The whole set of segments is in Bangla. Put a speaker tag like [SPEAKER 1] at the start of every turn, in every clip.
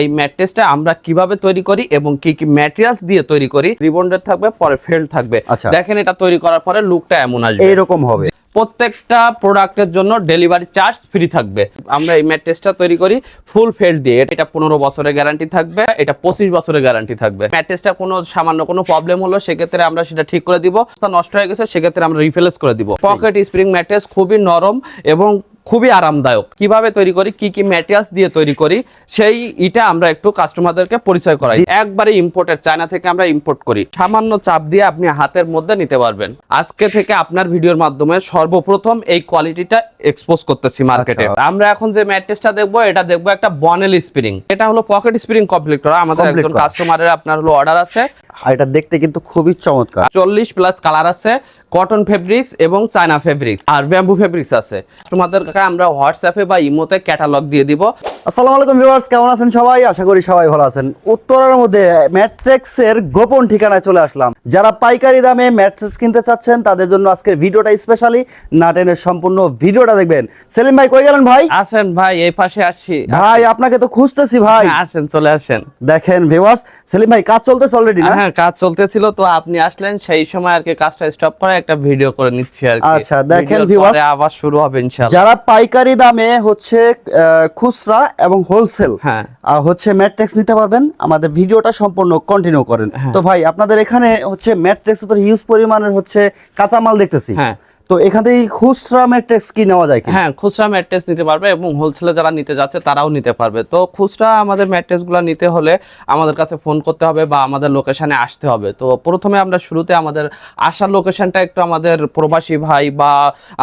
[SPEAKER 1] এই ম্যাট্রেসটা আমরা কীভাবে তৈরি করি এবং কি কি ম্যাটেরিয়ালস দিয়ে তৈরি করি রিবন্ডেড থাকবে পরে ফেল্ড থাকবে।
[SPEAKER 2] আচ্ছা।
[SPEAKER 1] দেখেন এটা তৈরি করার পরে লুকটা এমন আসবে।
[SPEAKER 2] এইরকম হবে।
[SPEAKER 1] প্রত্যেকটা প্রোডাক্টের জন্য ডেলিভারি চার্জ ফ্রি থাকবে। আমরা এই ম্যাট্রেসটা তৈরি করি ফুল ফেল্ড দিয়ে। এটা পনেরো বছরের গ্যারান্টি থাকবে এটা পঁচিশ বছরের গ্যারান্টি থাকবে। ম্যাট্রেসটা কোনো সামান্য কোনো প্রবলেম হলো সেক্ষেত্রে আমরা সেটা ঠিক করে দিব। তা নষ্ট হয়ে গেছে সেক্ষেত্রে আমরা রিপ্লেস করে দিব। পকেট স্প্রিং ম্যাট্রেস খুবই নরম এবং খুবই আরামদায়ক। কীভাবে তৈরি করি কি কি ম্যাটেরিয়ালস দিয়ে তৈরি করি সেই এটা আমরা একটু কাস্টমারদেরকে পরিচয় করাই। একবারে ইম্পোর্টের চায়না থেকে আমরা ইম্পোর্ট করি। সামান্য চাপ দিয়ে আপনি হাতের মধ্যে নিতে পারবেন। আজকে থেকে আপনার ভিডিওর মাধ্যমে সর্বপ্রথম এই কোয়ালিটিটা এক্সপোজ করতেছি মার্কেটে
[SPEAKER 2] আচ্ছা।
[SPEAKER 1] আমরা এখন যে ম্যাট্রেসটা দেখব এটা দেখব একটা বনেল স্প্রিং এটা হলো পকেট স্প্রিং কমপ্লিট করা। আমাদের একজন কাস্টমারের আপনার হলো অর্ডার আছে।
[SPEAKER 2] আর এটা দেখতে কিন্তু খুবই চমৎকার।
[SPEAKER 1] চল্লিশ প্লাস কালার আছে কটন ফেব্রিক্স এবং চায়না ফেব্রিক্স আর ব্যাম্বু ফেব্রিক্স আছে। তোমাদেরকে আমরা হোয়াটসঅ্যাপে বা ইমোতে ক্যাটালগ দিয়ে দিব।
[SPEAKER 2] আসসালামু আলাইকুম ভিউয়ার্স কেমন আছেন সবাই? আশা করি সবাই ভালো আছেন। উত্তরের মধ্যে ম্যাট্রিক্সের গোপন ঠিকানায় চলে আসলাম। যারা পাইকারি দামে ম্যাট্রিক্স কিনতে চাচ্ছেন তাদের জন্য আজকের ভিডিওটা স্পেশালি নাটেনের সম্পূর্ণ ভিডিওটা দেখবেন। সেলিম ভাই কই গেলেন ভাই?
[SPEAKER 1] আসেন ভাই এই পাশে আসি।
[SPEAKER 2] ভাই আপনাকে তো খুঁজতেছি ভাই।
[SPEAKER 1] হ্যাঁ, আসেন চলে আসেন।
[SPEAKER 2] দেখেন ভিউয়ার্স সেলিম ভাই কাজ চলতেছে অলরেডি না?
[SPEAKER 1] হ্যাঁ কাজ চলতেছিল তো আপনি আসলেন সেই সময় আর কি কাজটা স্টপ করে একটা ভিডিও করে নিচ্ছি আর কি।
[SPEAKER 2] আচ্ছা, দেখেন
[SPEAKER 1] পরে আবার শুরু হবে ইনশাআল্লাহ।
[SPEAKER 2] যারা পাইকারি দামে হচ্ছে আহ, খুচরা এবং হোলসেল
[SPEAKER 1] হ্যাঁ।
[SPEAKER 2] হচ্ছে ম্যাট্রিক্স নিতে পারবেন আমাদের ভিডিওটা সম্পূর্ণ কন্টিনিউ করেন
[SPEAKER 1] হ্যাঁ।
[SPEAKER 2] তো ভাই আপনাদের এখানে হচ্ছে ম্যাট্রিক্স তো হিউজ পরিমাণের হচ্ছে কাঁচামাল দেখতেছি
[SPEAKER 1] হ্যাঁ।
[SPEAKER 2] তো এখান থেকে খুচরা ম্যাট্রিক্স কি নেওয়া যায়
[SPEAKER 1] হ্যাঁ খুচরা ম্যাট্রেস নিতে পারবে এবং হোলসেলে যারা নিতে যাচ্ছে তারাও নিতে পারবে। তো খুচরা আমাদের ম্যাট্রেসগুলো নিতে হলে আমাদের কাছে ফোন করতে হবে বা আমাদের লোকেশনে আসতে হবে। তো প্রথমে আমরা শুরুতে আমাদের আসার লোকেশনটা একটু আমাদের প্রবাসী ভাই বা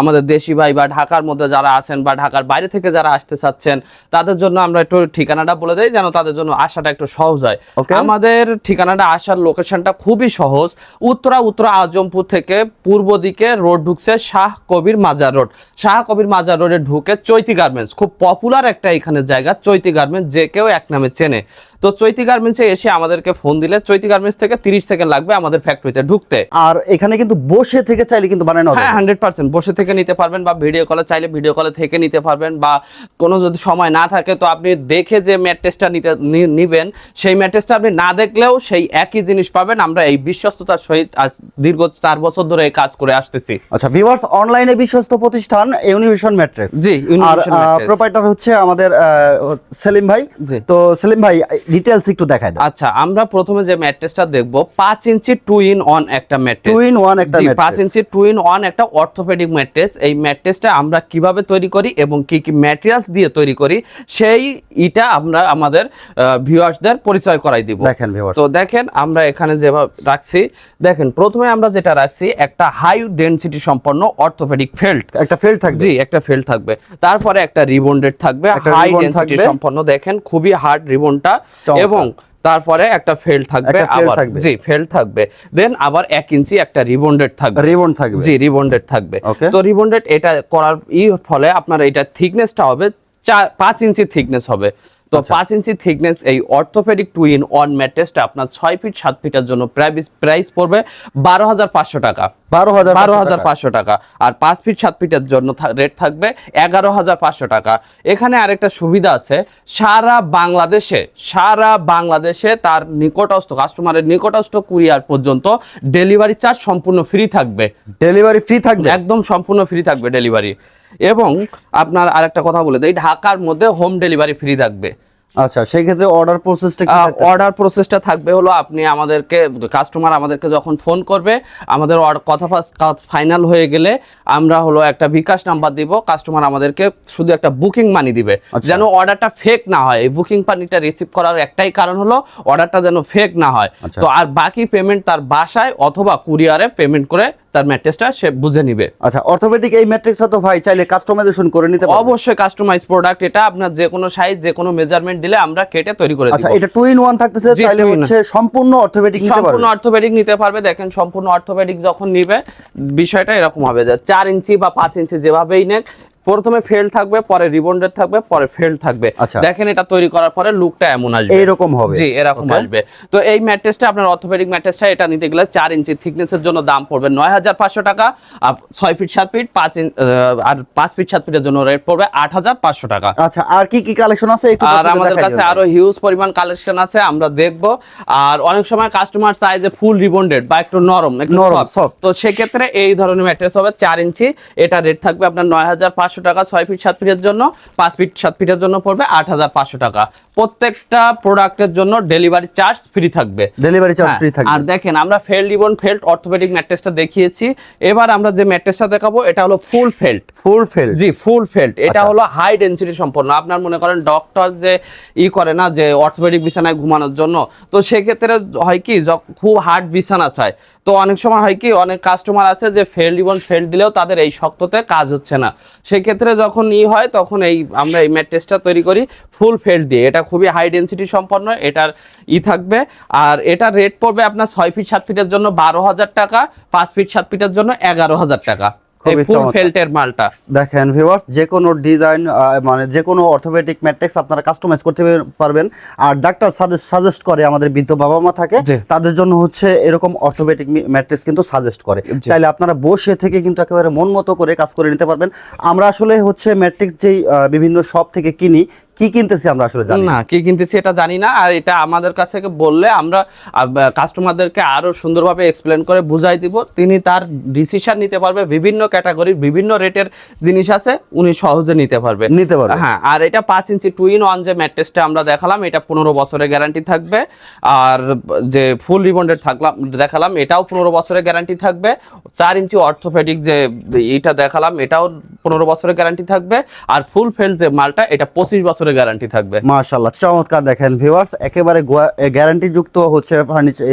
[SPEAKER 1] আমাদের দেশি ভাই বা ঢাকার মধ্যে যারা আছেন বা ঢাকার বাইরে থেকে যারা আসতে চাচ্ছেন তাদের জন্য আমরা একটু ঠিকানাটা বলে দেই যেন তাদের জন্য আসাটা একটু সহজ হয়. আমাদের ঠিকানাটা আসার লোকেশনটা খুবই সহজ। উত্তরা উত্তরা আজমপুর থেকে পূর্ব দিকে রোড ঢুকছে শাহ কবির মাজার রোড। শাহ কবির মাজার রোডে ঢুকে চৈতি গার্মেন্টস খুব পপুলার একটা এখানে জায়গা চৈতি গার্মেন্টস যে কেউ এক নামে চেনে। তো চৈতি গার্মেন্টসে এসে আমাদেরকে ফোন দিলে চৈতি গার্মেন্টস থেকে তিরিশ সেকেন্ড লাগবে আমাদের ফ্যাক্টরিতে ঢুকতে।
[SPEAKER 2] আর এখানে কিন্তু বসে থেকে চাইলে কিন্তু বানানো
[SPEAKER 1] হ্যাঁ হান্ড্রেড পার্সেন্ট বসে থেকে নিতে পারবেন বা ভিডিও কলে চাইলে ভিডিও কলে থেকে নিতে পারবেন বা কোনো যদি সময় না থাকে তো আপনি দেখে যে ম্যাট্রেসটা নিতে নিবেন সেই ম্যাট্রেসটা আপনি না দেখলেও সেই একই জিনিস পাবেন। আমরা এই বিশ্বস্ততার সহিত আজ দীর্ঘ চার বছর ধরে কাজ করে আসতেছি।
[SPEAKER 2] আচ্ছা ভিউয়ার্স অনলাইনে বিশ্বস্ত প্রতিষ্ঠান ইউনিভিশন ম্যাট্রিক্স
[SPEAKER 1] জি,
[SPEAKER 2] আর প্রোপাইটার হচ্ছে আমাদের সেলিম ভাই। তো সেলিম ভাই ডিটেলস একটু দেখায় দেন।
[SPEAKER 1] আচ্ছা আমরা প্রথমে যে ম্যাট্রেসটা দেখব পাঁচ ইঞ্চি টু ইন অন একটা ম্যাট্রেস
[SPEAKER 2] টু ইন ওয়ান একটা
[SPEAKER 1] জি,
[SPEAKER 2] mattress।
[SPEAKER 1] পাঁচ ইঞ্চি টু ইন ওয়ান একটা অর্থোপেডিক ম্যাট্রেস এই ম্যাট্রেসটা আমরা কীভাবে তৈরি করি এবং কি কি ম্যাটেরিয়ালস দিয়ে তৈরি করি সেই এটা আমরা আমাদের ভিউয়ার্সদের পরিচয় করাই দিব।
[SPEAKER 2] দেখেন viewers।
[SPEAKER 1] তো দেখেন আমরা এখানে যেভাবে রাখছি দেখেন প্রথমে আমরা যেটা রাখছি একটা হাই ডেনসিটি সম্পন্ন অর্থোপেডিক ফেল্ট
[SPEAKER 2] একটা ফিল্ড থাকবে।
[SPEAKER 1] জি একটা ফেল থাকবে। তারপরে একটা রিবন্ডেড থাকবে। হাই ডেনসিটি সম্পন্ন দেখেন খুবই হার্ড রিবনটা। এবং তারপরে একটা ফেল থাকবে আবার। জি ফেল থাকবে। দেন আবার এক ইঞ্চি একটা রিবন্ডেড থাকবে।
[SPEAKER 2] রিবন থাকবে।
[SPEAKER 1] জি রিবন্ডেড থাকবে। তো রিবন্ডেড এটা করার ই ফলে আপনার এটা থিকনেসটা হবে চার পাঁচ ইঞ্চি থিকনেস হবে। তো
[SPEAKER 2] আচ্ছা।
[SPEAKER 1] পাঁচ ইঞ্চি থিকনেস এই অর্থোপেডিক টু ইন ওয়ান ম্যাট্রেসটা আপনার ছয় ফিট সাত ফিটের জন্য প্রাইস প্রাইস পড়বে বারো হাজার পাঁচশো টাকা।
[SPEAKER 2] বারো হাজার
[SPEAKER 1] বারো হাজার পাঁচশো টাকা। আর পাঁচ ফিট সাত ফিটের জন্য রেট থাকবে এগারো হাজার পাঁচশো টাকা। এখানে আরেকটা সুবিধা আছে সারা বাংলাদেশে সারা বাংলাদেশে তার নিকটস্থ কাস্টমারের নিকটস্থ কুরিয়ার পর্যন্ত ডেলিভারি চার্জ সম্পূর্ণ ফ্রি থাকবে।
[SPEAKER 2] ডেলিভারি ফ্রি থাকবে?
[SPEAKER 1] একদম সম্পূর্ণ ফ্রি থাকবে ডেলিভারি এবং আপনার আরেকটা কথা বলে দেই ঢাকার মধ্যে হোম ডেলিভারি ফ্রি থাকবে।
[SPEAKER 2] আচ্ছা সেই ক্ষেত্রে অর্ডার প্রসেসটা
[SPEAKER 1] অর্ডার প্রসেসটা থাকবে হলো আপনি আমাদেরকে কাস্টমার আমাদেরকে যখন ফোন করবে আমাদের কথা কাজ ফাইনাল হয়ে গেলে আমরা হলো একটা বিকাশ নাম্বার দিব কাস্টমার আমাদেরকে শুধু একটা বুকিং মানি দিবে।
[SPEAKER 2] আচ্ছা।
[SPEAKER 1] যেন অর্ডারটা ফেক না হয়। এই বুকিং মানিটা রিসিভ করার একটাই কারণ হলো অর্ডারটা যেন ফেক না হয়।
[SPEAKER 2] আচ্ছা।
[SPEAKER 1] তো আর বাকি পেমেন্ট তার বাসায় অথবা কুরিয়ারে পেমেন্ট করে তার ম্যাট্রেসটা সে বুঝে নিবে।
[SPEAKER 2] আচ্ছা অর্থোপেডিক এই ম্যাট্রিক্স তো ভাই চাইলে কাস্টমাইজেশন করে নিতে পারবে
[SPEAKER 1] অবশ্যই কাস্টমাইজ প্রোডাক্ট এটা আপনার যে কোনো সাইজ যে কোনো মেজারমেন্ট দিলে আমরা কেটে তৈরি করে
[SPEAKER 2] আচ্ছা এটা টু ইন ওয়ান থাকতেছে চাইলে। হচ্ছে সম্পূর্ণ অর্থোপেডিক নিতে পারবে সম্পূর্ণ
[SPEAKER 1] অর্থোপেডিক নিতে পারবে দেখেন সম্পূর্ণ অর্থোপেডিক যখন নিবে বিষয়টা এরকম হবে যে 4 ইঞ্চি বা 5 ইঞ্চি যেভাবেই নেক প্রথমে ফেল থাকবে পরে রিবন্ডেড থাকবে পরে ফেল থাকবে।
[SPEAKER 2] আচ্ছা।
[SPEAKER 1] দেখেন এটা তৈরি করার পরে লুকটা এমন আসবে।
[SPEAKER 2] এইরকম হবে।
[SPEAKER 1] জি এরকম আসবে। তো এই ম্যাট্রেসটা আপনার অর্থোপেডিক ম্যাট্রেসটা এটা নিতে গেলে চার ইঞ্চি থিকনেসের জন্য দাম পড়বে নয় হাজার পাঁচশো টাকা আর ছয় ফিট সাত ফিট পাঁচ আর পাঁচ ফিট সাত ফিটের জন্য রেট পড়বে আট হাজার পাঁচশো টাকা।
[SPEAKER 2] আচ্ছা আর কি কি কালেকশন আছে একটু
[SPEAKER 1] আর আমাদের কাছে আরও হিউজ পরিমাণ কালেকশন আছে আমরা দেখব। আর অনেক সময় কাস্টমার চায় যে ফুল রিবন্ডেড বা একটু নরম একটু
[SPEAKER 2] নরম।
[SPEAKER 1] তো সেক্ষেত্রে এই ধরনের ম্যাট্রেস হবে চার ইঞ্চি এটা রেট থাকবে আপনার নয় হাজার পাঁচশো টাকা ছয় ফিট সাত ফিটের জন্য পাঁচ ফিট সাত ফিটের জন্য পড়বে আট হাজার পাঁচশো টাকা। প্রত্যেকটা প্রোডাক্টের জন্য ডেলিভারি চার্জ ফ্রি থাকবে।
[SPEAKER 2] ডেলিভারি চার্জ ফ্রি থাকবে।
[SPEAKER 1] আর দেখেন আমরা ফেল্ড রিবন ফেল্ড অর্থোপেডিক ম্যাট্রেসটা দেখিয়েছি। এবার আমরা যে ম্যাট্রেসটা দেখাবো এটা হলো ফুল ফেল্ড
[SPEAKER 2] ফুল ফেল
[SPEAKER 1] জি ফুল ফেল্ট এটা
[SPEAKER 2] আচ্ছা।
[SPEAKER 1] হলো হাই ডেন্সিটি সম্পন্ন। আপনার মনে করেন ডক্টর যে ই করে না যে অর্থোপেডিক বিছানায় ঘুমানোর জন্য তো সেক্ষেত্রে হয় কি খুব হার্ড বিছানা চায়। তো অনেক সময় হয় কি, অনেক কাস্টমার আছে যে ফেল রিবন ফেল দিলেও তাদের এই শক্ততে কাজ হচ্ছে না। সেক্ষেত্রে যখন ই হয়, তখন এই আমরা এই ম্যাট্রেসটা তৈরি করি ফুল ফেল্ড দিয়ে। এটা খুবই হাই ডেন্সিটি সম্পন্ন, এটার ই থাকবে। আর এটা রেট পড়বে আপনার ছয় ফিট সাত ফিটের জন্য বারো হাজার টাকা, পাঁচ ফিট সাত ফিটের জন্য এগারো হাজার টাকা। ফুল ফেল্টের মালটা।
[SPEAKER 2] দেখেন ভিউয়ার্স যে কোনো ডিজাইন মানে যে কোনো অর্থোপেডিক ম্যাট্রিক্স আপনারা কাস্টমাইজ করতে পারবেন। আর ডাক্তার সাজেস্ট করে আমাদের বৃদ্ধ বাবা মা থাকে তাদের জন্য হচ্ছে এরকম অর্থোপেডিক ম্যাট্রিক্স কিন্তু সাজেস্ট করে। চাইলে আপনারা বসে থেকে কিন্তু একেবারে মন মতো করে কাজ করে নিতে পারবেন। আমরা আসলে হচ্ছে ম্যাট্রিক্স যেই বিভিন্ন শপ থেকে কিনি কি কিনতেছি আমরা আসলে জানি না।
[SPEAKER 1] কি কিনতেছি এটা জানি না আর এটা আমাদের কাছ থেকে বললে আমরা কাস্টমারদেরকে আরও সুন্দরভাবে এক্সপ্লেন করে বুঝাই দিব। তিনি তার ডিসিশন নিতে পারবে বিভিন্ন ক্যাটাগরির বিভিন্ন রেটের জিনিস আছে উনি সহজে নিতে পারবে।
[SPEAKER 2] নিতে পারবে।
[SPEAKER 1] হ্যাঁ আর এটা পাঁচ ইঞ্চি টু ইন ওয়ান যে ম্যাট্রেসটা আমরা দেখালাম এটা পনেরো বছরের গ্যারান্টি থাকবে। আর যে ফুল রিবন্ডেড থাকলাম দেখালাম এটাও পনেরো বছরের গ্যারান্টি থাকবে। চার ইঞ্চি অর্থোপেডিক যে এটা দেখালাম এটাও পনেরো বছরের গ্যারান্টি থাকবে। আর ফুল ফেল যে মালটা এটা পঁচিশ বছরের গ্যারান্টি থাকবে।
[SPEAKER 2] মাশাল্লাহ চমৎকার দেখেন ভিউয়ার্স একেবারে গ্যারান্টি যুক্ত হচ্ছে ফার্নিচার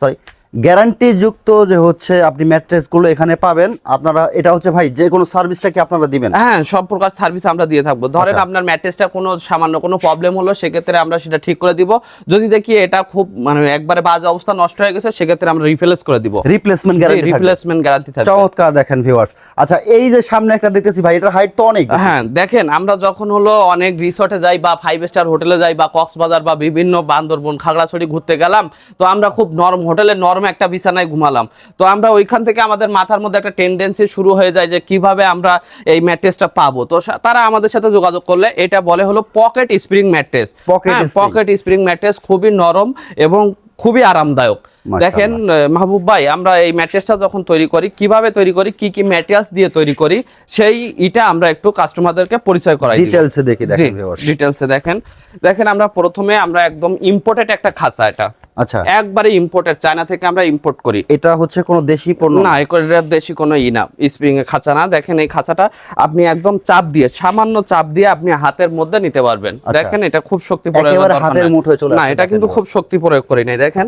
[SPEAKER 2] সরি গ্যারান্টি যুক্ত যে হচ্ছে আপনি ম্যাট্রেসগুলো এখানে পাবেন আপনারা এটা হচ্ছে ভাই যে কোনো সার্ভিসটা কি আপনারা দিবেন।
[SPEAKER 1] হ্যাঁ সব প্রকার সার্ভিস আমরা দিয়ে থাকব। ধরেন
[SPEAKER 2] আচ্ছা।
[SPEAKER 1] আপনার ম্যাট্রেসটা কোনো সামান্য কোনো প্রবলেম হলো সেক্ষেত্রে আমরা সেটা ঠিক করে দিব। যদি দেখি এটা খুব মানে একবারে বাজে অবস্থা নষ্ট হয়ে গেছে সেক্ষেত্রে আমরা রিপ্লেস করে দিব।
[SPEAKER 2] রিপ্লেসমেন্ট গ্যারান্টি
[SPEAKER 1] রিপ্লেসমেন্ট গ্যারান্টি থাকবে।
[SPEAKER 2] চমৎকার দেখেন ভিউয়ার্স আচ্ছা এই যে সামনে একটা দেখতেছি ভাই এটার হাইট তো অনেক
[SPEAKER 1] হ্যাঁ দেখেন আমরা যখন হলো অনেক রিসর্টে যাই বা ফাইভ স্টার হোটেলে যাই বা কক্সবাজার বা বিভিন্ন বান্দরবন খাগড়াছড়ি ঘুরতে গেলাম তো আমরা খুব নরম হোটেলে নরম একটা বিছানায় ঘুমালাম। তো আমরা ওইখান থেকে আমাদের মাথার মধ্যে একটা টেন্ডেন্সি শুরু হয়ে যায় যে কীভাবে আমরা এই ম্যাট্রেসটা পাবো? তো তারা আমাদের সাথে যোগাযোগ করলে এটা বলে হলো pocket spring mattress pocket spring mattress খুবই নরম এবং খুবই আরামদায়ক। দেখেন মাহবুব ভাই আমরা এই ম্যাট্রেসটা যখন তৈরি করি কীভাবে তৈরি করি কি কি ম্যাটেরিয়ালস দিয়ে তৈরি করি সেই ইটা আমরা একটু কাস্টমারদেরকে পরিচয় করাই।
[SPEAKER 2] ডিটেলসে দেখি দেখেন
[SPEAKER 1] ডিটেলসে দেখেন। দেখেন আমরা প্রথমে আমরা একদম ইম্পোর্টেড একটা খাঁচা এটা।
[SPEAKER 2] আচ্ছা।
[SPEAKER 1] একবারে ইম্পোর্টেড চায়না থেকে আমরা ইম্পোর্ট করি।
[SPEAKER 2] এটা হচ্ছে কোনো দেশি পণ্য?
[SPEAKER 1] না এটা দেশি কোনো ই না স্প্রিং এর খাঁচা না। দেখেন এই খাঁচাটা আপনি একদম চাপ দিয়ে সামান্য চাপ দিয়ে আপনি হাতের মধ্যে নিতে পারবেন।
[SPEAKER 2] আচ্ছা।
[SPEAKER 1] দেখেন এটা খুব শক্তি প্রয়োগ
[SPEAKER 2] হাতের মুঠোয় চলে
[SPEAKER 1] না এটা কিন্তু খুব শক্তি প্রয়োগ করি নাই দেখেন।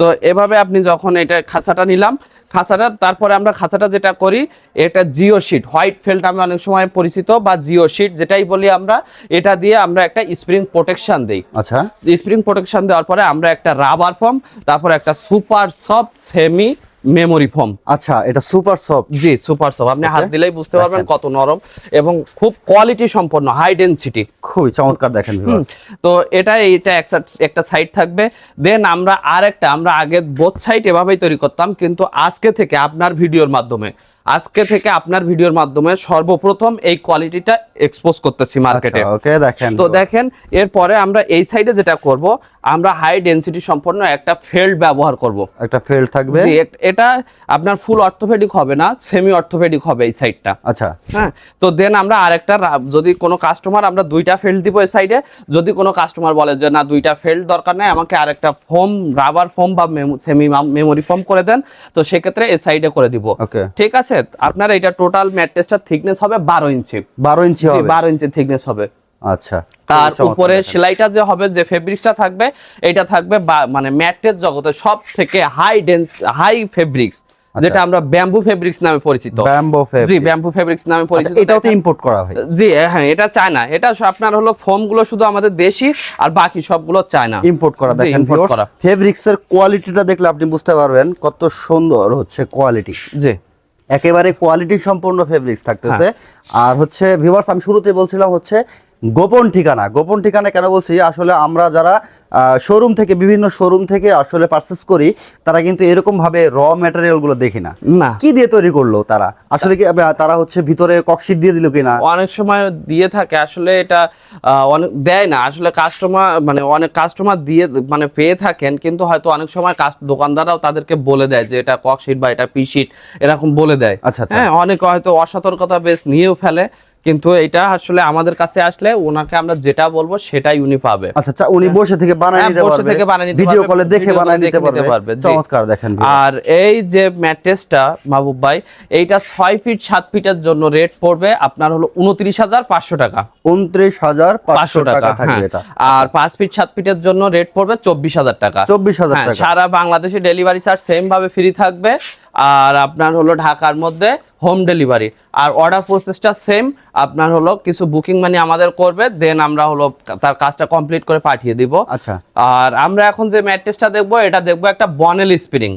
[SPEAKER 1] তো এভাবে আপনি যখন এটা খাঁচাটা নিলাম খাঁচাটা তারপরে আমরা খাঁচাটা যেটা করি এটা জিও শিট হোয়াইট ফেল্ট আমি অনেক সময় পরিচিত বা জিও শিট যেটাই বলি আমরা এটা দিয়ে আমরা একটা স্প্রিং প্রোটেকশন দিই।
[SPEAKER 2] আচ্ছা।
[SPEAKER 1] স্প্রিং প্রোটেকশন দেওয়ার পরে আমরা একটা রাবার ফর্ম তারপরে একটা super soft semi memory foam
[SPEAKER 2] আচ্ছা এটা সুপার সফট
[SPEAKER 1] জি সুপার সফট আপনি হাত দিলেই বুঝতে পারবেন কত নরম এবং খুব কোয়ালিটি সম্পন্ন হাই ডেনসিটি
[SPEAKER 2] খুবই চমৎকার দেখেন
[SPEAKER 1] তো এটা এটা একটা- একটা সাইড থাকবে। দেন আমরা আরেকটা আমরা আগে বোথ সাইড এভাবেই তৈরি করতাম কিন্তু আজকে থেকে আপনার ভিডিওর মাধ্যমে আজকে থেকে আপনার ভিডিওর মাধ্যমে সর্বপ্রথম এই কোয়ালিটিটা এক্সপোজ করতেছি মার্কেটে
[SPEAKER 2] ওকে দেখেন।
[SPEAKER 1] তো দেখেন এরপরে আমরা এই সাইডে যেটা করব আমরা হাই ডেনসিটি সম্পন্ন একটা ফেল্ড ব্যবহার করব।
[SPEAKER 2] একটা ফেল্ড থাকবে।
[SPEAKER 1] জি, এটা আপনার ফুল অর্থোপেডিক হবে না সেমি অর্থোপেডিক হবে এই সাইডটা
[SPEAKER 2] আচ্ছা।
[SPEAKER 1] হ্যাঁ তো দেন আমরা আরেকটা যদি কোনো কাস্টমার আমরা দুইটা ফেল্ড দিব এই সাইডে যদি কোনো কাস্টমার বলে যে না দুইটা ফেল্ড দরকার নেই আমাকে আরেকটা ফোম রাবার ফোম বা সেমি মেমোরি ফোম করে দেন তো সেক্ষেত্রে এই সাইডে করে দিব।
[SPEAKER 2] ওকে
[SPEAKER 1] ঠিক আছে? আপনার এটা টোটাল ম্যাট্রেসটার থিকনেস হবে বারো ইঞ্চি।
[SPEAKER 2] বারো ইঞ্চি হবে।
[SPEAKER 1] বারো ইঞ্চি থিকনেস হবে।
[SPEAKER 2] আচ্ছা চমৎকার
[SPEAKER 1] উপরে সেলাইটা যে হবে যে ফেব্রিক্সটা থাকবে এটা থাকবে মানে ম্যাট্রেস জগতে সব থেকে হাই ডেন্স হাই ফেব্রিক্স যেটা আমরা ব্যাম্বু ফেব্রিক্স নামে পরিচিত।
[SPEAKER 2] ব্যাম্বো ফেব্রিক
[SPEAKER 1] জি ব্যাম্বু ফেব্রিক্স নামে পরিচিত।
[SPEAKER 2] আচ্ছা, এটাও তো ইম্পোর্ট করা হয়।
[SPEAKER 1] জি হ্যাঁ এটা চায়না। এটা আপনার হলো ফোমগুলো শুধু আমাদের দেশি আর বাকি সবগুলো চায়না।
[SPEAKER 2] ইম্পোর্ট করা দেখেন। ফেব্রিক্স এর কোয়ালিটিটা দেখলে আপনি বুঝতে পারবেন কত সুন্দর হচ্ছে কোয়ালিটি
[SPEAKER 1] জি।
[SPEAKER 2] একেবারে কোয়ালিটি সম্পূর্ণ ফেব্রিক্স থাকতেছে। আর হচ্ছে ভিউয়ার্স আমি শুরুতে বলছিলাম হচ্ছে গোপন ঠিকানা গোপন ঠিকানা কেন বলছি? আসলে আমরা যারা শোরুম থেকে বিভিন্ন শোরুম থেকে আসলে পারচেস করি তারা কিন্তু এরকম ভাবে র ম্যাটেরিয়ালগুলো দেখি না।
[SPEAKER 1] না।
[SPEAKER 2] কি দিয়ে তৈরি করল তারা? আসলে কি তারা হচ্ছে ভিতরে ককশিট দিয়ে দিল কিনা?
[SPEAKER 1] অনেক সময় দিয়ে থাকে আসলে এটা অনেক দেয় না। আসলে কাস্টমার মানে অনেক কাস্টমার দিয়ে মানে পেয়ে থাকেন কিন্তু হয়তো অনেক সময় কাস- দোকানদাররাও তাদেরকে বলে দেয় যে এটা ককশিট বা এটা পিশিট এরকম বলে দেয়।
[SPEAKER 2] আচ্ছা, আচ্ছা।
[SPEAKER 1] হ্যাঁ অনেকে হয়তো অসতর্কতা বেশ নিয়েও ফেলে কিন্তু এটা আসলে আমাদের কাছে আসলে ওনাকে আমরা যেটা বলব সেটাই উনি পাবে।
[SPEAKER 2] আচ্ছা উনি বসে থেকে বানায় নিতে
[SPEAKER 1] বসে থেকে বানিয়ে নিতে
[SPEAKER 2] ভিডিও কলে দেখে বানায় নিতে পারবে।
[SPEAKER 1] পারবে,
[SPEAKER 2] চমৎকার দেখেন
[SPEAKER 1] আর এই যে ম্যাট্রেসটা মাহবুব ভাই এইটা ছয় ফিট সাত ফিটের জন্য রেট পড়বে আপনার হলো উনত্রিশ হাজার পাঁচশো টাকা।
[SPEAKER 2] উনত্রিশ হাজার পাঁচশো
[SPEAKER 1] পাঁচশো
[SPEAKER 2] টাকা
[SPEAKER 1] টাকা
[SPEAKER 2] থাকবে
[SPEAKER 1] হ্যাঁ।
[SPEAKER 2] এটা।
[SPEAKER 1] আর পাঁচ ফিট সাত ফিটের জন্য রেট পড়বে চব্বিশ হাজার টাকা।
[SPEAKER 2] চব্বিশ হাজার
[SPEAKER 1] হ্যাঁ,
[SPEAKER 2] টাকা।
[SPEAKER 1] সারা বাংলাদেশে ডেলিভারি চার্জ সেম ভাবে ফ্রি থাকবে। আর আপনার হলো ঢাকার মধ্যে হোম ডেলিভারি আর অর্ডার প্রসেসটা সেম আপনার হলো কিছু বুকিং মানি আমাদের করবে দেন আমরা হলো তার কাজটা কমপ্লিট করে পাঠিয়ে দিব।
[SPEAKER 2] আচ্ছা।
[SPEAKER 1] আর আমরা এখন যে ম্যাট্রেসটা দেখব এটা দেখব একটা বনেল স্প্রিং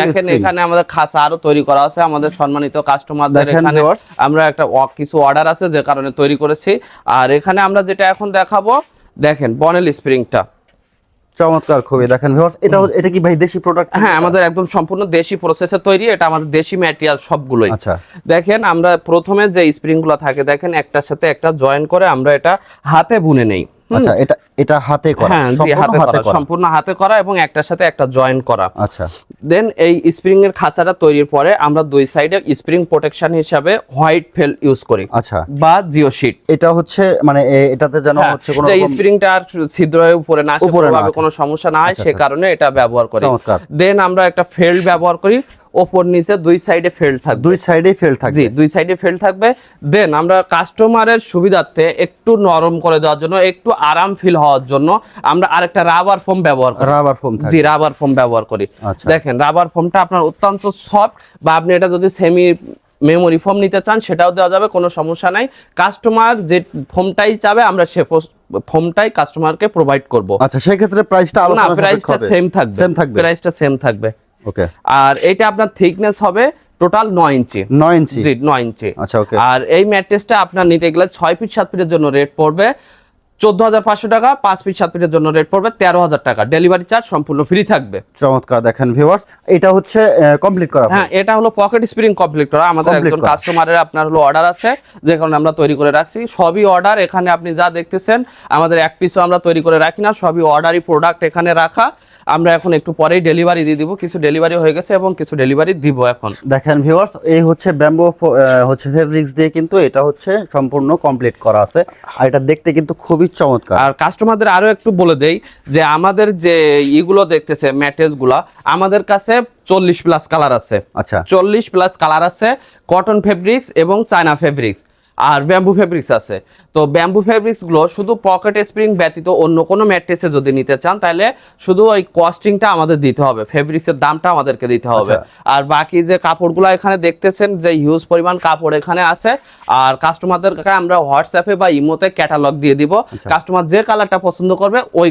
[SPEAKER 1] দেখেন এখানে আমাদের খাঁচা আরও তৈরি করা আছে আমাদের সম্মানিত কাস্টমারদের এখানে আমরা একটা কিছু অর্ডার আছে যে কারণে তৈরি করেছি। আর এখানে আমরা যেটা এখন দেখাবো দেখেন বনেল স্প্রিংটা
[SPEAKER 2] চমৎকার খুবই। দেখেন ভিউয়ার্স এটা এটা কি ভাই দেশি প্রোডাক্ট
[SPEAKER 1] হ্যাঁ আমাদের একদম সম্পূর্ণ দেশি প্রসেসে তৈরি এটা আমাদের দেশি ম্যাটেরিয়াল সবগুলোই।
[SPEAKER 2] আচ্ছা।
[SPEAKER 1] দেখেন আমরা প্রথমে যে স্প্রিংগুলো থাকে দেখেন একটার সাথে একটা জয়েন করে আমরা এটা হাতে বুনে নেই?
[SPEAKER 2] আচ্ছা এটা এটা হাতে করা
[SPEAKER 1] হ্যাঁ
[SPEAKER 2] সম্পূর্ণ
[SPEAKER 1] হাতে করা সম্পূর্ণ হাতে করা এবং একটার সাথে একটা জয়েন করা।
[SPEAKER 2] আচ্ছা।
[SPEAKER 1] দেন এই স্প্রিং এর খাঁচাটা তৈরির পরে আমরা দুই সাইডে স্প্রিং প্রোটেকশন হিসাবে হোয়াইট ফেল ইউজ করি
[SPEAKER 2] আচ্ছা।
[SPEAKER 1] বা জিও শিট
[SPEAKER 2] এটা হচ্ছে মানে এটাতে যেন হচ্ছে কোনো রকম-
[SPEAKER 1] স্প্রিংটা আর ছিদ্র হয়ে উপরে না আসে কোনো সমস্যা না হয়
[SPEAKER 2] আচ্ছা,
[SPEAKER 1] সে
[SPEAKER 2] আচ্ছা।
[SPEAKER 1] কারণে এটা ব্যবহার করি। দেন আমরা একটা ফেল্ড ব্যবহার করি। ওপর নিচে দুই সাইডে ফেল্ড থাকবে।
[SPEAKER 2] দুই সাইডে ফেল থাকবে।
[SPEAKER 1] জি দুই সাইডে ফেল থাকবে। দেন আমরা কাস্টমারের সুবিধার্থে একটু নরম করে দেওয়ার জন্য একটু আরাম ফিল হওয়ার জন্য আমরা আরেকটা রাবার ফোম ব্যবহার করি।
[SPEAKER 2] রাবার ফোম
[SPEAKER 1] জি রাবার ফোম ব্যবহার করি।
[SPEAKER 2] আচ্ছা।
[SPEAKER 1] দেখেন রাবার ফোমটা আপনার অত্যন্ত সফট বা আপনি এটা যদি সেমি মেমোরি ফোম নিতে চান সেটাও দেওয়া যাবে কোনো সমস্যা নাই। কাস্টমার যে ফোমটাই চাবে আমরা সে ফোমটাই কাস্টমারকে প্রোভাইড করব।
[SPEAKER 2] আচ্ছা সেই ক্ষেত্রে প্রাইসটা
[SPEAKER 1] না
[SPEAKER 2] আলোচনা
[SPEAKER 1] প্রাইসটা সেম থাকবে।
[SPEAKER 2] সেম থাকবে।
[SPEAKER 1] প্রাইসটা সেম থাকবে।
[SPEAKER 2] ওকে
[SPEAKER 1] আর এটা আপনার থিকনেস হবে টোটাল নয় ইঞ্চি।
[SPEAKER 2] নয় ইঞ্চি?
[SPEAKER 1] জি নয় ইঞ্চি।
[SPEAKER 2] আচ্ছা ওকে
[SPEAKER 1] আর এই ম্যাট্রেসটা আপনার নিতে গেলে ছয় ফিট সাত ফিটের জন্য রেট পড়বে। চোদ্দ হাজার পাঁচশো টাকা পাঁচ ফিট সাত ফিটের জন্য রেট পড়বে তেরো হাজার টাকা। ডেলিভারি চার্জ সম্পূর্ণ ফ্রি থাকবে।
[SPEAKER 2] চমৎকার দেখেন ভিউয়ার্স এটা হচ্ছে কমপ্লিট করা
[SPEAKER 1] হ্যাঁ এটা হলো পকেট স্প্রিং কমপ্লিট করা। আমাদের একজন কাস্টমারের আপনার হলো অর্ডার আছে যে কারণে আমরা তৈরি করে রাখছি। সবই অর্ডার এখানে আপনি যা দেখতেছেন আমাদের এক পিসও আমরা তৈরি করে রাখি না সবই অর্ডারই প্রোডাক্ট এখানে রাখা। আমরা এখন একটু পরেই ডেলিভারি দিয়ে দিব। কিছু ডেলিভারি হয়ে গেছে এবং কিছু ডেলিভারি দিব এখন।
[SPEAKER 2] দেখেন ভিউয়ার্স এই হচ্ছে ব্যাম্বো হচ্ছে ফেব্রিক্স দিয়ে কিন্তু এটা হচ্ছে সম্পূর্ণ কমপ্লিট করা আছে। আর এটা দেখতে কিন্তু খুবই চমৎকার।
[SPEAKER 1] আর কাস্টমারদের আরও একটু বলে দেই যে আমাদের যে ইগুলো দেখতেছে ম্যাটেজগুলা আমাদের কাছে চল্লিশ প্লাস কালার আছে।
[SPEAKER 2] আচ্ছা।
[SPEAKER 1] চল্লিশ প্লাস কালার আছে কটন ফেব্রিক্স এবং চায়না ফেব্রিক্স আর ব্যাম্বু ফেব্রিক্স আছে তো ব্যাম্বু ফেব্রিক্সগুলো শুধু পকেট স্প্রিং ব্যতীত অন্য কোনো ম্যাট্রেসে যদি নিতে চান তাহলে শুধু ওই কস্টিংটা আমাদের দিতে হবে ফেব্রিক্সের দামটা আমাদেরকে দিতে হবে
[SPEAKER 2] আচ্ছা।
[SPEAKER 1] আর বাকি যে কাপড়গুলো এখানে দেখতেছেন যে হিউজ পরিমাণ কাপড় এখানে আছে আর কাস্টমারদেরকে আমরা হোয়াটসঅ্যাপে বা ইমোতে ক্যাটালগ দিয়ে দিব
[SPEAKER 2] আচ্ছা।
[SPEAKER 1] কাস্টমার যে কালারটা পছন্দ করবে ওই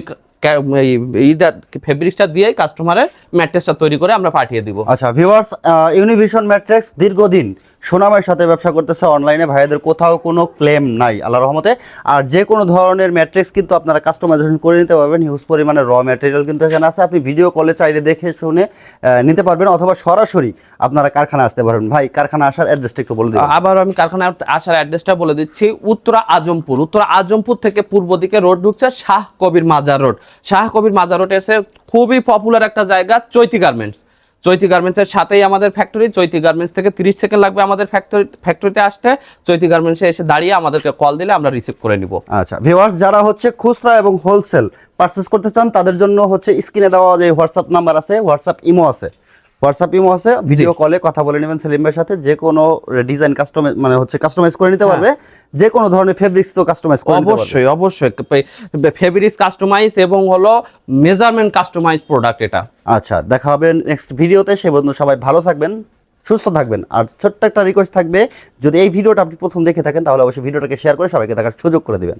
[SPEAKER 1] ফেব্রিক্সটা দিয়েই কাস্টমারের ম্যাট্রেসটা তৈরি করে আমরা পাঠিয়ে দিব।
[SPEAKER 2] আচ্ছা ভিউয়ার্স ইউনিভিশন ম্যাট্রিক্স দীর্ঘদিন সুনামের সাথে ব্যবসা করতেছে অনলাইনে ভাইদের কোথাও কোনো ক্লেম নাই আল্লাহ রহমতে। আর যে কোনো ধরনের ম্যাট্রিক্স কিন্তু আপনারা কাস্টমাইজেশন করে নিতে পারবেন। হিউজ পরিমাণে র ম্যাটেরিয়াল কিন্তু এখানে আছে। আপনি ভিডিও কলে চাইলে দেখে শুনে নিতে পারবেন। অথবা সরাসরি আপনারা কারখানা আসতে পারবেন। ভাই কারখানা আসার অ্যাড্রেসটা একটু বলে দিন
[SPEAKER 1] আবার আমি কারখানায় আসার অ্যাড্রেসটা বলে দিচ্ছি। উত্তরা আজমপুর উত্তরা আজমপুর থেকে পূর্ব দিকে রোড ঢুকছে শাহ কবির মাজার রোড শাহ কবির মাজার রোড এসে খুবই পপুলার একটা জায়গা, চৈতি গার্মেন্টস চৈতি গার্মেন্টসের সাথেই আমাদের ফ্যাক্টরি চৈতি গার্মেন্টস থেকে তিরিশ সেকেন্ড লাগবে আমাদের ফ্যাক্টরি ফ্যাক্টরিতে আসতে। চৈতি গার্মেন্টসে এসে দাঁড়িয়ে আমাদেরকে কল দিলে আমরা রিসিভ করে নিব।
[SPEAKER 2] আচ্ছা ভিউয়ার্স যারা হচ্ছে খুচরা এবং হোলসেল পারচেস করতে চান, তাদের জন্য হচ্ছে স্ক্রিনে দেওয়া যে হোয়াটসঅ্যাপ নাম্বার আছে হোয়াটসঅ্যাপ ইমো আছে। হোয়াটসঅ্যাপ ইমো আছে ভিডিও কলে কথা বলে নেবেন সেলিম ভাইয়ের সাথে যে কোনো ডিজাইন কাস্টমাইজ মানে হচ্ছে কাস্টমাইজ করে নিতে পারবে যে কোনো ধরনের ফেব্রিক্স তো কাস্টমাইজ করে
[SPEAKER 1] অবশ্যই অবশ্যই। ফেব্রিক্স কাস্টমাইজ এবং হলো মেজারমেন্ট কাস্টমাইজ প্রোডাক্ট এটা।
[SPEAKER 2] আচ্ছা দেখা হবে নেক্সট ভিডিওতে সে বন্ধু সবাই ভালো থাকবেন সুস্থ থাকবেন। আর ছোট্ট একটা রিকোয়েস্ট থাকবে যদি এই ভিডিওটা আপনি প্রথম দেখে থাকেন তাহলে অবশ্যই ভিডিওটাকে শেয়ার করে সবাইকে দেখার সুযোগ করে দিবেন।